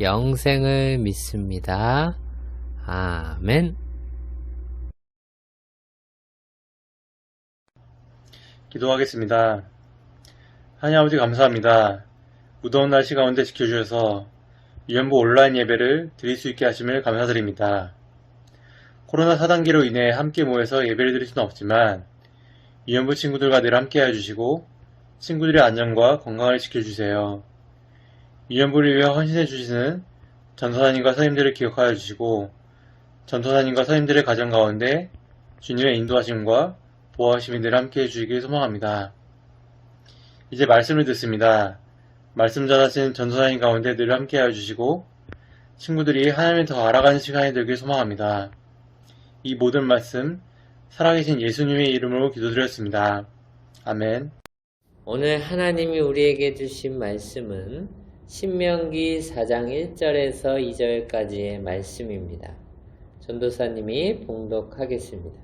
영생을 믿습니다. 아멘. 기도하겠습니다. 하나님 아버지 감사합니다. 무더운 날씨 가운데 지켜주셔서 유연부 온라인 예배를 드릴 수 있게 하심을 감사드립니다. 코로나 4단계로 인해 함께 모여서 예배를 드릴 수는 없지만 유연부 친구들과 늘 함께 해주시고 친구들의 안전과 건강을 지켜주세요. 유연부를 위해 헌신해 주시는 전도사님과 선임들을 기억하여 주시고 전도사님과 선임들의 가정 가운데 주님의 인도하심과 보호하심이 늘 함께 해 주시길 소망합니다. 이제 말씀을 듣습니다. 말씀 전하신 전도사님 가운데 늘 함께 해주시고 친구들이 하나님을 더 알아가는 시간이 되길 소망합니다. 이 모든 말씀 살아계신 예수님의 이름으로 기도드렸습니다. 아멘. 오늘 하나님이 우리에게 주신 말씀은 신명기 4장 1절에서 2절까지의 말씀입니다. 전도사님이 봉독하겠습니다.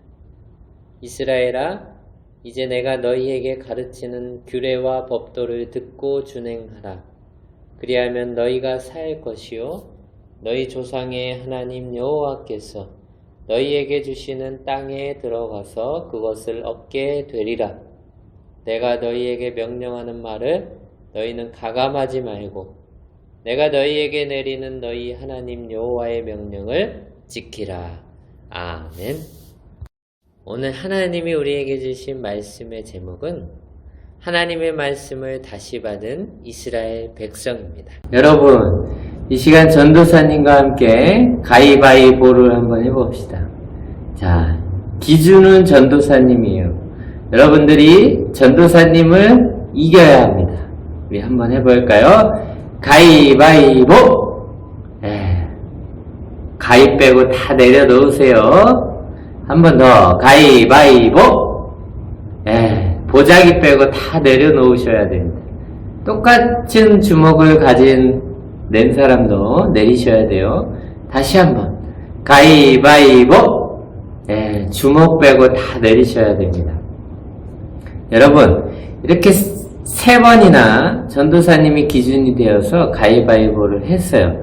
이스라엘아, 이제 내가 너희에게 가르치는 규례와 법도를 듣고 준행하라. 그리하면 너희가 살 것이요, 너희 조상의 하나님 여호와께서 너희에게 주시는 땅에 들어가서 그것을 얻게 되리라. 내가 너희에게 명령하는 말을 너희는 가감하지 말고 내가 너희에게 내리는 너희 하나님 여호와의 명령을 지키라. 아멘. 오늘 하나님이 우리에게 주신 말씀의 제목은 하나님의 말씀을 다시 받은 이스라엘 백성입니다. 여러분, 이 시간 전도사님과 함께 가위바위보를 한번 해봅시다. 자, 기준은 전도사님이에요. 여러분들이 전도사님을 이겨야 합니다. 우리 한번 해볼까요? 가위바위보! 예. 가위 빼고 다 내려놓으세요. 한 번 더. 가위바위보! 예. 보자기 빼고 다 내려놓으셔야 됩니다. 똑같은 주먹을 가진 낸 사람도 내리셔야 돼요. 다시 한 번. 가위바위보! 예. 주먹 빼고 다 내리셔야 됩니다. 여러분, 이렇게 세 번이나 전도사님이 기준이 되어서 가위바위보를 했어요.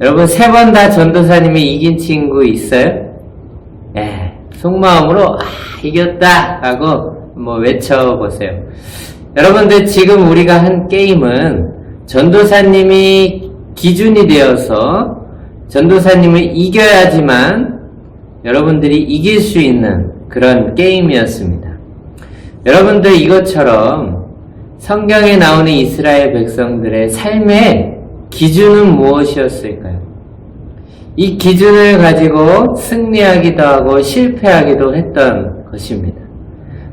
여러분, 세 번 다 전도사님이 이긴 친구 있어요? 예, 속마음으로, 아, 이겼다! 하고, 뭐, 외쳐보세요. 여러분들, 지금 우리가 한 게임은 전도사님이 기준이 되어서 전도사님을 이겨야지만 여러분들이 이길 수 있는 그런 게임이었습니다. 여러분들 이것처럼 성경에 나오는 이스라엘 백성들의 삶의 기준은 무엇이었을까요? 이 기준을 가지고 승리하기도 하고 실패하기도 했던 것입니다.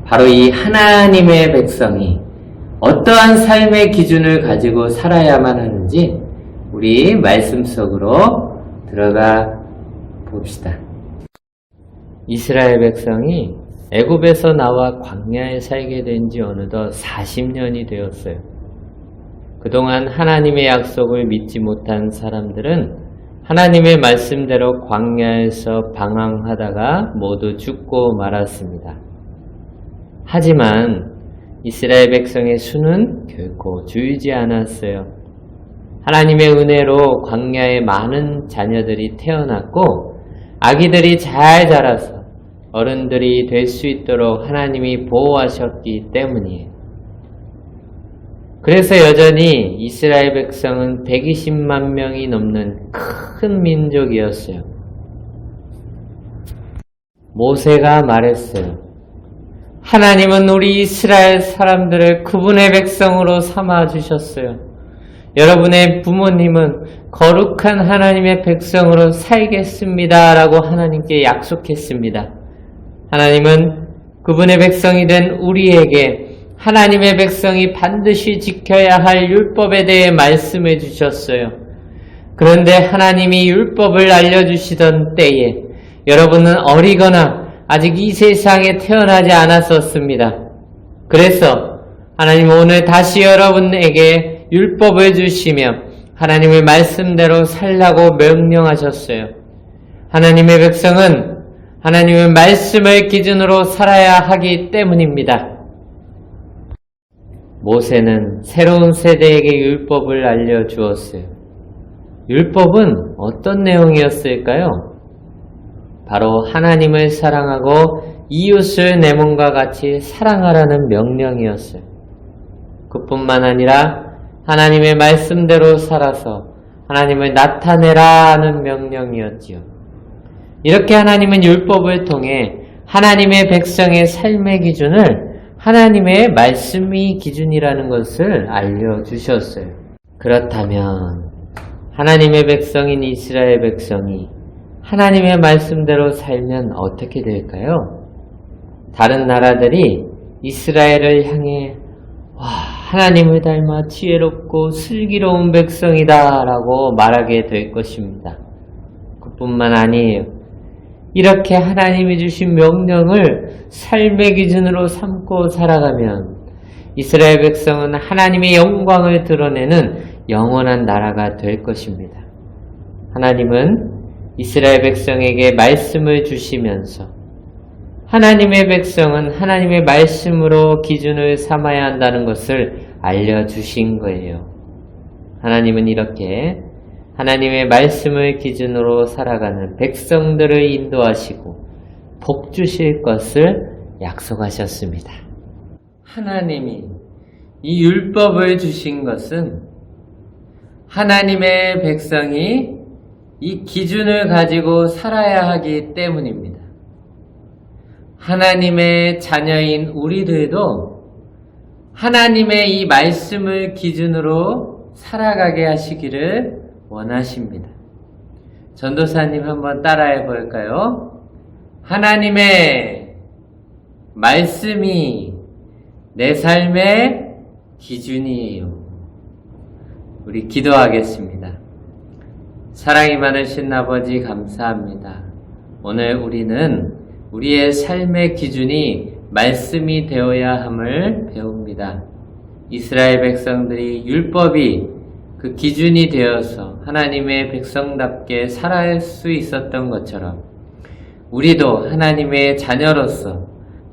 바로 이 하나님의 백성이 어떠한 삶의 기준을 가지고 살아야만 하는지 우리 말씀 속으로 들어가 봅시다. 이스라엘 백성이 애굽에서 나와 광야에 살게 된 지 어느덧 40년이 되었어요. 그동안 하나님의 약속을 믿지 못한 사람들은 하나님의 말씀대로 광야에서 방황하다가 모두 죽고 말았습니다. 하지만 이스라엘 백성의 수는 결코 줄지 않았어요. 하나님의 은혜로 광야에 많은 자녀들이 태어났고 아기들이 잘 자라서 어른들이 될 수 있도록 하나님이 보호하셨기 때문이에요. 그래서 여전히 이스라엘 백성은 120만 명이 넘는 큰 민족이었어요. 모세가 말했어요. 하나님은 우리 이스라엘 사람들을 그분의 백성으로 삼아 주셨어요. 여러분의 부모님은 거룩한 하나님의 백성으로 살겠습니다. 라고 하나님께 약속했습니다. 하나님은 그분의 백성이 된 우리에게 하나님의 백성이 반드시 지켜야 할 율법에 대해 말씀해 주셨어요. 그런데 하나님이 율법을 알려주시던 때에 여러분은 어리거나 아직 이 세상에 태어나지 않았었습니다. 그래서 하나님 오늘 다시 여러분에게 율법을 주시며 하나님의 말씀대로 살라고 명령하셨어요. 하나님의 백성은 하나님의 말씀을 기준으로 살아야 하기 때문입니다. 모세는 새로운 세대에게 율법을 알려주었어요. 율법은 어떤 내용이었을까요? 바로 하나님을 사랑하고 이웃을 내 몸과 같이 사랑하라는 명령이었어요. 그뿐만 아니라 하나님의 말씀대로 살아서 하나님을 나타내라는 명령이었지요. 이렇게 하나님은 율법을 통해 하나님의 백성의 삶의 기준을 하나님의 말씀이 기준이라는 것을 알려주셨어요. 그렇다면 하나님의 백성인 이스라엘 백성이 하나님의 말씀대로 살면 어떻게 될까요? 다른 나라들이 이스라엘을 향해 와, 하나님을 닮아 지혜롭고 슬기로운 백성이다 라고 말하게 될 것입니다. 그뿐만 아니에요. 이렇게 하나님이 주신 명령을 삶의 기준으로 삼고 살아가면 이스라엘 백성은 하나님의 영광을 드러내는 영원한 나라가 될 것입니다. 하나님은 이스라엘 백성에게 말씀을 주시면서 하나님의 백성은 하나님의 말씀으로 기준을 삼아야 한다는 것을 알려주신 거예요. 하나님은 이렇게 하나님의 말씀을 기준으로 살아가는 백성들을 인도하시고 복 주실 것을 약속하셨습니다. 하나님이 이 율법을 주신 것은 하나님의 백성이 이 기준을 가지고 살아야 하기 때문입니다. 하나님의 자녀인 우리들도 하나님의 이 말씀을 기준으로 살아가게 하시기를 원하십니다. 전도사님 한번 따라해 볼까요? 하나님의 말씀이 내 삶의 기준이에요. 우리 기도하겠습니다. 사랑이 많으신 아버지 감사합니다. 오늘 우리는 우리의 삶의 기준이 말씀이 되어야 함을 배웁니다. 이스라엘 백성들이 율법이 그 기준이 되어서 하나님의 백성답게 살아갈 수 있었던 것처럼 우리도 하나님의 자녀로서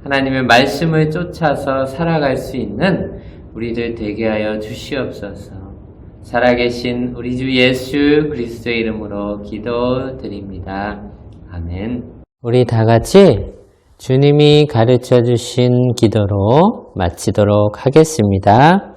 하나님의 말씀을 쫓아서 살아갈 수 있는 우리들 되게 하여 주시옵소서. 살아계신 우리 주 예수 그리스도의 이름으로 기도드립니다. 아멘. 우리 다 같이 주님이 가르쳐 주신 기도로 마치도록 하겠습니다.